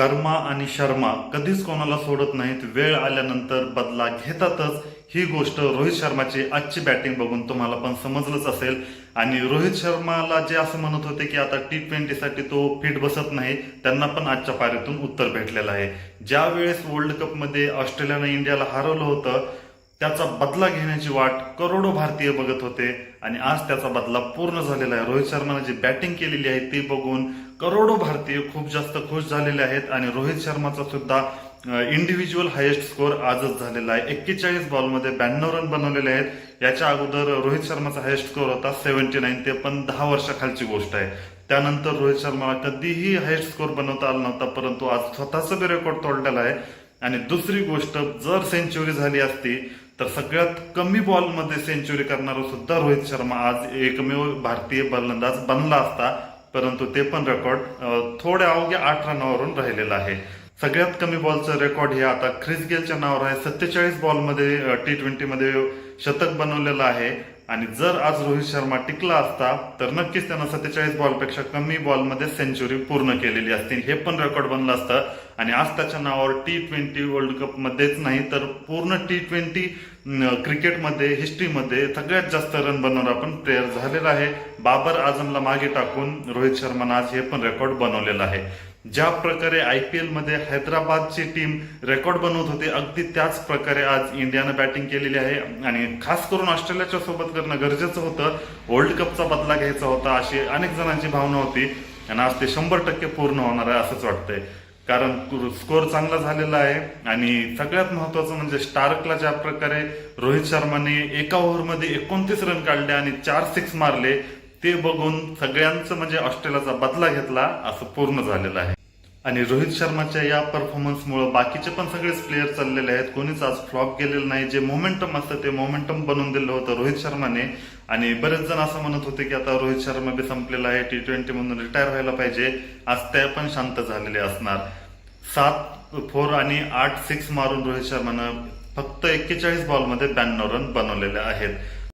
कर्मा आणि शर्मा कधीच कोणाला सोडत नाहीत. वेळ आल्यानंतर बदला घेतातच. ही गोष्ट रोहित शर्माची आजची बॅटिंग बघून तुम्हाला पण समजलंच असेल. आणि रोहित शर्माला जे असं म्हणत होते की आता टी ट्वेंटीसाठी तो फिट बसत नाही त्यांना पण आजच्या पारीतून उत्तर भेटलेलं आहे. ज्या वेळेस वर्ल्ड कपमध्ये ऑस्ट्रेलियानं इंडियाला हरवलं होतं त्याचा बदला घेण्याची वाट करोडो भारतीय बघत होते आणि आज त्याचा बदला पूर्ण झालेला आहे. रोहित शर्माने जी बॅटिंग केलेली आहे ती बघून करोडो भारतीय खूप जास्त खुश झालेले आहेत आणि रोहित शर्माचा सुद्धा इंडिव्हिज्युअल हायेस्ट स्कोअर आजच झालेला आहे. एक्केचाळीस बॉलमध्ये ब्याण्णव रन बनवलेले आहेत. याच्या अगोदर रोहित शर्माचा हायेस्ट स्कोअर होता सेव्हन्टी नाईन ते पण दहा वर्षाखालची गोष्ट आहे. त्यानंतर रोहित शर्माला कधीही हायेस्ट स्कोअर बनवता आला नव्हता परंतु आज स्वतःचा बी रेकॉर्ड तोडलेला आहे. आणि दुसरी गोष्ट जर सेंचुरी झाली असती तर सगळ्यात कमी बॉलमध्ये सेंचुरी करणारा सुद्धा रोहित शर्मा आज एकमेव भारतीय बलंदाज बनला असता परंतु ते पण रेकॉर्ड थोड्या अवघ्या आठ रनावरून राहिलेला आहे. सगळ्यात कमी बॉलचं रेकॉर्ड हे आता ख्रिस गेलच्या नावावर आहे. सत्तेचाळीस बॉलमध्ये टी ट्वेंटीमध्ये शतक बनवलेलं आहे. आणि जर आज रोहित शर्मा टिकला असता तर नक्कीच त्यानं सत्तेचाळीस बॉलपेक्षा कमी बॉलमध्ये सेंचुरी पूर्ण केलेली असती हे पण रेकॉर्ड बनलं असतं. आणि आज त्याच्या नावावर टी ट्वेंटी वर्ल्ड कपमध्येच नाही तर पूर्ण टी ट्वेंटी क्रिकेटमध्ये हिस्ट्रीमध्ये सगळ्यात जास्त रन बनवणारा पण प्लेअर झालेला आहे. बाबर आझमला मागे टाकून रोहित शर्मानं आज हे पण रेकॉर्ड बनवलेलं आहे. ज्या प्रकारे आय पी एलमध्ये हैदराबादची टीम रेकॉर्ड बनवत होती अगदी त्याच प्रकारे आज इंडियानं बॅटिंग केलेली आहे. आणि खास करून ऑस्ट्रेलियाच्या सोबत करणं गरजेचं होतं. वर्ल्ड कपचा बदला घ्यायचा होता अशी अनेक जणांची भावना होती. आणि आज ते शंभर टक्के पूर्ण होणार आहे असंच वाटतंय. कारण स्कोअर चांगला झालेला आहे. आणि सगळ्यात महत्वाचं म्हणजे स्टार्कला ज्या प्रकारे रोहित शर्माने एका ओव्हरमध्ये एकोणतीस रन काढले आणि चार सिक्स मारले ते बघून सगळ्यांचं म्हणजे ऑस्ट्रेलियाचा बदला घेतला असं पूर्ण झालेलं आहे. आणि रोहित शर्माच्या या परफॉर्मन्समुळे बाकीचे पण सगळेच प्लेयर चाललेले आहेत. कोणीच आज फ्लॉप गेलेलं नाही. जे मोमेंटम असतं ते मोमेंटम बनवून दिलं होतं रोहित शर्माने. आणि बरेच जण असं म्हणत होते की आता रोहित शर्मा बी संपलेला आहे. टी ट्वेंटी मधून रिटायर व्हायला पाहिजे. आज ते पण शांत झालेले असणार. सात फोर आणि आठ सिक्स मारून रोहित शर्मानं फक्त एक्केचाळीस बॉलमध्ये ब्याण्णव रन बनवलेले आहेत.